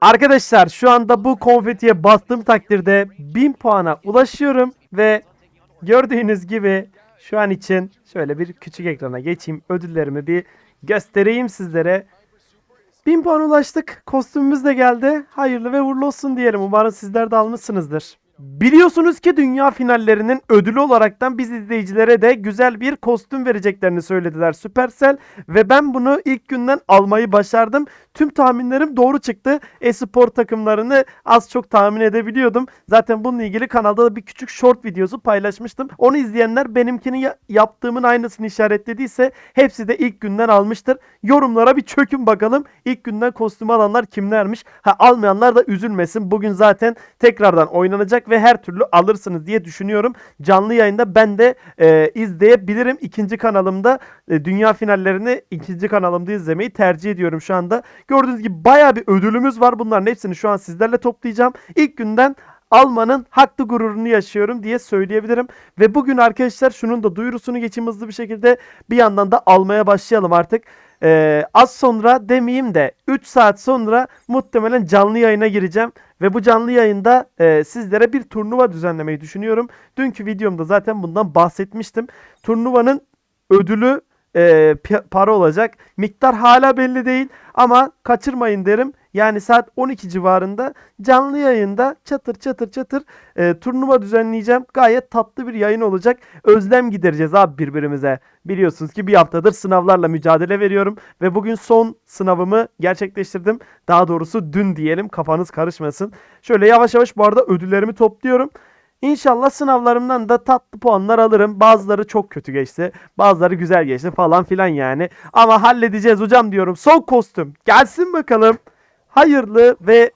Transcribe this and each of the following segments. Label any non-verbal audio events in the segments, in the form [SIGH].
Arkadaşlar şu anda bu konfetiye bastığım takdirde 1000 puana ulaşıyorum ve gördüğünüz gibi şu an için şöyle bir küçük ekrana geçeyim. Ödüllerimi bir göstereyim sizlere. 1000 puan ulaştık. Kostümümüz de geldi. Hayırlı ve uğurlu olsun diyelim. Umarım sizler de almışsınızdır. Biliyorsunuz ki dünya finallerinin ödülü olaraktan biz izleyicilere de güzel bir kostüm vereceklerini söylediler Supercell ve ben bunu ilk günden almayı başardım. Tüm tahminlerim doğru çıktı. E-spor takımlarını az çok tahmin edebiliyordum. Zaten bununla ilgili kanalda da bir küçük short videosu paylaşmıştım. Onu izleyenler benimkini ya- yaptığımın aynısını işaretlediyse hepsi de ilk günden almıştır. Yorumlara bir çökün bakalım. İlk günden kostüm alanlar kimlermiş? Ha almayanlar da üzülmesin. Bugün zaten tekrardan oynanacak ve her türlü alırsınız diye düşünüyorum. Canlı yayında ben de e, izleyebilirim. İkinci kanalımda e, dünya finallerini ikinci kanalımda izlemeyi tercih ediyorum şu anda. Gördüğünüz gibi baya bir ödülümüz var. Bunların hepsini şu an sizlerle toplayacağım. İlk günden almanın haklı gururunu yaşıyorum diye söyleyebilirim. Ve bugün arkadaşlar şunun da duyurusunu geçeyim hızlı bir şekilde. Bir yandan da almaya başlayalım artık. Ee, az sonra demeyeyim de 3 saat sonra muhtemelen canlı yayına gireceğim. Ve bu canlı yayında e, sizlere bir turnuva düzenlemeyi düşünüyorum. Dünkü videomda zaten bundan bahsetmiştim. Turnuvanın ödülü e, para olacak. Miktar hala belli değil ama kaçırmayın derim. Yani saat 12 civarında canlı yayında çatır çatır çatır e, turnuva düzenleyeceğim. Gayet tatlı bir yayın olacak. Özlem gidereceğiz abi birbirimize. Biliyorsunuz ki bir haftadır sınavlarla mücadele veriyorum ve bugün son sınavımı gerçekleştirdim. Daha doğrusu dün diyelim kafanız karışmasın. Şöyle yavaş yavaş bu arada ödüllerimi topluyorum. İnşallah sınavlarımdan da tatlı puanlar alırım. Bazıları çok kötü geçti. Bazıları güzel geçti falan filan yani. Ama halledeceğiz hocam diyorum. Son kostüm gelsin bakalım. Hayırlı ve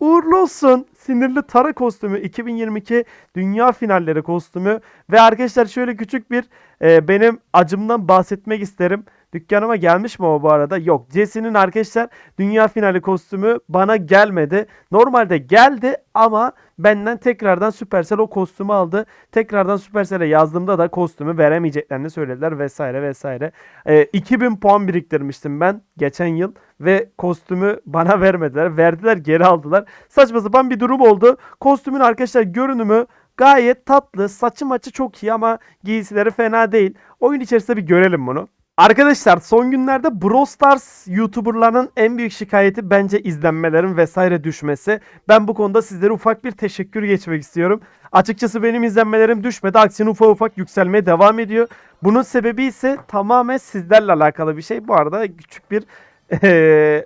uğurlu olsun. Sinirli Tara kostümü 2022 Dünya Finalleri kostümü. Ve arkadaşlar şöyle küçük bir e, benim acımdan bahsetmek isterim. Dükkanıma gelmiş mi o bu arada? Yok. Jesse'nin arkadaşlar dünya finali kostümü bana gelmedi. Normalde geldi ama benden tekrardan Supercell o kostümü aldı. Tekrardan Supercell'e yazdığımda da kostümü veremeyeceklerini söylediler vesaire vesaire. Ee, 2000 puan biriktirmiştim ben geçen yıl ve kostümü bana [LAUGHS] vermediler. Verdiler geri aldılar. Saçma sapan bir durum oldu. Kostümün arkadaşlar görünümü gayet tatlı. Saçı maçı çok iyi ama giysileri fena değil. Oyun içerisinde bir görelim bunu. Arkadaşlar son günlerde Brawl Stars YouTuber'larının en büyük şikayeti bence izlenmelerin vesaire düşmesi. Ben bu konuda sizlere ufak bir teşekkür geçmek istiyorum. Açıkçası benim izlenmelerim düşmedi. Aksine ufak ufak yükselmeye devam ediyor. Bunun sebebi ise tamamen sizlerle alakalı bir şey. Bu arada küçük bir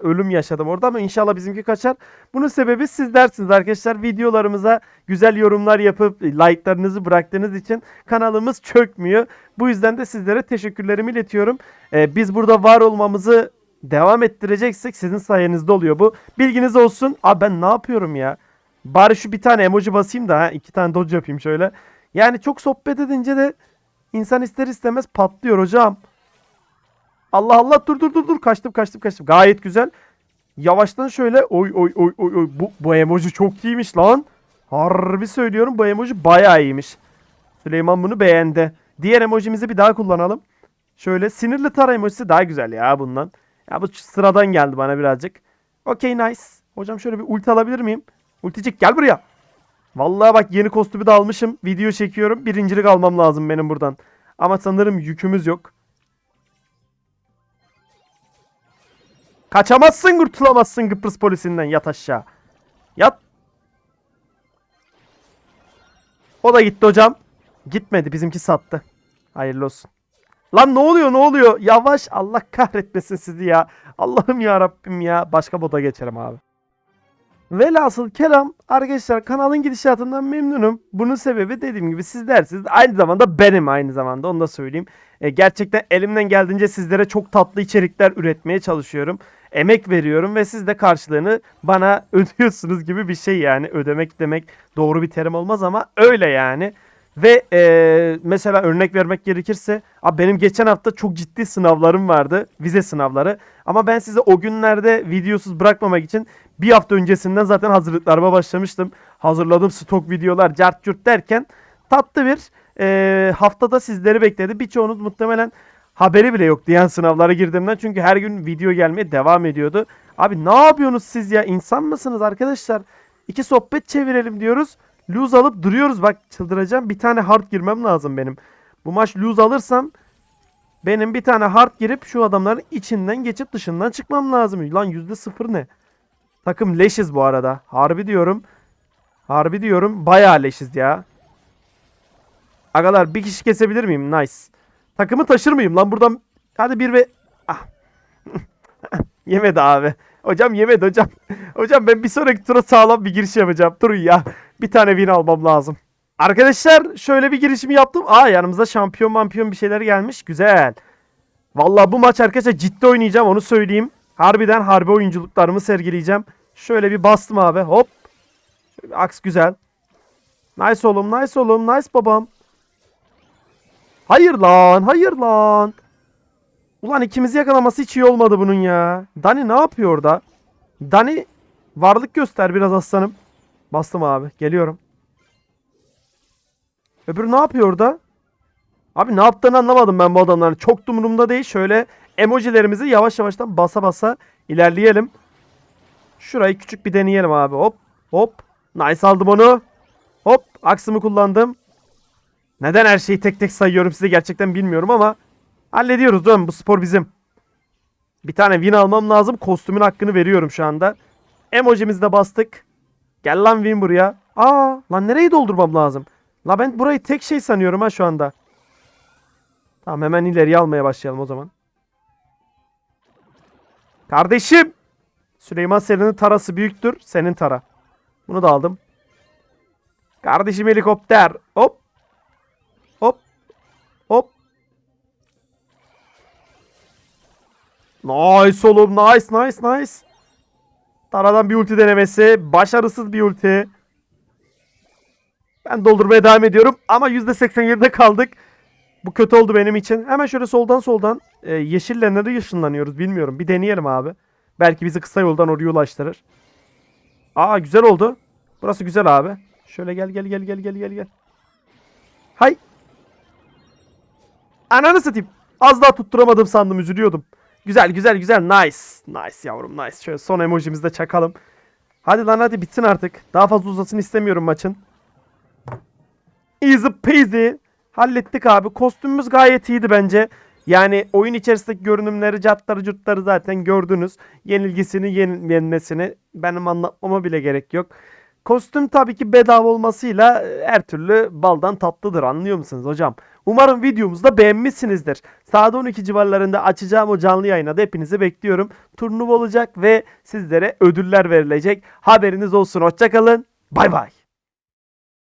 ölüm yaşadım orada ama inşallah bizimki kaçar. Bunun sebebi sizlersiniz arkadaşlar. Videolarımıza güzel yorumlar yapıp like'larınızı bıraktığınız için kanalımız çökmüyor. Bu yüzden de sizlere teşekkürlerimi iletiyorum. Ee, biz burada var olmamızı devam ettireceksek sizin sayenizde oluyor bu. Bilginiz olsun. Abi ben ne yapıyorum ya? Bari şu bir tane emoji basayım da ha, iki tane dodge yapayım şöyle. Yani çok sohbet edince de insan ister istemez patlıyor hocam. Allah Allah dur dur dur dur kaçtım kaçtım kaçtım. Gayet güzel. Yavaştan şöyle oy oy oy oy oy bu, bu emoji çok iyiymiş lan. Harbi söylüyorum bu emoji bayağı iyiymiş. Süleyman bunu beğendi. Diğer emojimizi bir daha kullanalım. Şöyle sinirli tara emojisi daha güzel ya bundan. Ya bu sıradan geldi bana birazcık. Okey nice. Hocam şöyle bir ulti alabilir miyim? Ulticik gel buraya. Vallahi bak yeni kostümü de almışım. Video çekiyorum. Birincilik almam lazım benim buradan. Ama sanırım yükümüz yok. Kaçamazsın kurtulamazsın Kıbrıs polisinden yat aşağı. Yat. O da gitti hocam. Gitmedi bizimki sattı. Hayırlı olsun. Lan ne oluyor ne oluyor? Yavaş Allah kahretmesin sizi ya. Allah'ım ya Rabbim ya. Başka boda geçerim abi. Velhasıl kelam arkadaşlar kanalın gidişatından memnunum. Bunun sebebi dediğim gibi sizlersiniz. Aynı zamanda benim aynı zamanda onu da söyleyeyim. E, gerçekten elimden geldiğince sizlere çok tatlı içerikler üretmeye çalışıyorum. Emek veriyorum ve siz de karşılığını bana [LAUGHS] ödüyorsunuz gibi bir şey yani. Ödemek demek doğru bir terim olmaz ama öyle yani. Ve e, mesela örnek vermek gerekirse abi benim geçen hafta çok ciddi sınavlarım vardı. Vize sınavları. Ama ben size o günlerde videosuz bırakmamak için bir hafta öncesinden zaten hazırlıklarıma başlamıştım. Hazırladım stok videolar cart curt derken tatlı bir e, haftada sizleri bekledi. Birçoğunuz muhtemelen haberi bile yok diyen sınavlara girdiğimden. Çünkü her gün video gelmeye devam ediyordu. Abi ne yapıyorsunuz siz ya? İnsan mısınız arkadaşlar? İki sohbet çevirelim diyoruz. Lose alıp duruyoruz. Bak çıldıracağım. Bir tane hard girmem lazım benim. Bu maç lose alırsam benim bir tane hard girip şu adamların içinden geçip dışından çıkmam lazım. Lan yüzde sıfır ne? Takım leşiz bu arada. Harbi diyorum. Harbi diyorum. Bayağı leşiz ya. Agalar bir kişi kesebilir miyim? Nice. Takımı taşır mıyım lan buradan? Hadi bir ve... Ah. [LAUGHS] yemedi abi. Hocam yemedi hocam. [LAUGHS] hocam ben bir sonraki tura sağlam bir giriş yapacağım. Durun ya. Bir tane win almam lazım. Arkadaşlar şöyle bir girişimi yaptım. Aa yanımıza şampiyon mampiyon bir şeyler gelmiş. Güzel. Vallahi bu maç arkadaşlar ciddi oynayacağım onu söyleyeyim. Harbiden harbi oyunculuklarımı sergileyeceğim. Şöyle bir bastım abi. Hop. Aks güzel. Nice oğlum nice oğlum nice babam. Hayır lan hayır lan. Ulan ikimizi yakalaması hiç iyi olmadı bunun ya. Dani ne yapıyor orada? Dani varlık göster biraz aslanım. Bastım abi geliyorum. Öbürü ne yapıyor orada? Abi ne yaptığını anlamadım ben bu adamların. Çok da umurumda değil. Şöyle emojilerimizi yavaş yavaştan basa basa ilerleyelim. Şurayı küçük bir deneyelim abi. Hop hop. Nice aldım onu. Hop aksımı kullandım. Neden her şeyi tek tek sayıyorum size gerçekten bilmiyorum ama hallediyoruz değil mi? Bu spor bizim. Bir tane win almam lazım. Kostümün hakkını veriyorum şu anda. Emojimizi de bastık. Gel lan win buraya. Aa lan nereyi doldurmam lazım? La ben burayı tek şey sanıyorum ha şu anda. Tamam hemen ileriye almaya başlayalım o zaman. Kardeşim. Süleyman Selin'in tarası büyüktür. Senin tara. Bunu da aldım. Kardeşim helikopter. Hop. Hop. Nice oğlum. Nice nice nice. Taradan bir ulti denemesi. Başarısız bir ulti. Ben doldurmaya devam ediyorum. Ama %87'de kaldık. Bu kötü oldu benim için. Hemen şöyle soldan soldan e, yeşille nereye ışınlanıyoruz bilmiyorum. Bir deneyelim abi. Belki bizi kısa yoldan oraya ulaştırır. Aa güzel oldu. Burası güzel abi. Şöyle gel gel gel gel gel gel gel. Hay. Ananı satayım. Az daha tutturamadım sandım üzülüyordum. Güzel güzel güzel nice. Nice yavrum nice. Şöyle son emojimizi de çakalım. Hadi lan hadi bitsin artık. Daha fazla uzasın istemiyorum maçın. Easy peasy. Hallettik abi. Kostümümüz gayet iyiydi bence. Yani oyun içerisindeki görünümleri, catları, curtları zaten gördünüz. Yenilgisini, yenil- yenilmesini benim anlatmama bile gerek yok. Kostüm tabii ki bedava olmasıyla e, her türlü baldan tatlıdır anlıyor musunuz hocam? Umarım videomuzu da beğenmişsinizdir. Saat 12 civarlarında açacağım o canlı yayına da hepinizi bekliyorum. Turnuva olacak ve sizlere ödüller verilecek. Haberiniz olsun. Hoşçakalın. Bay bay.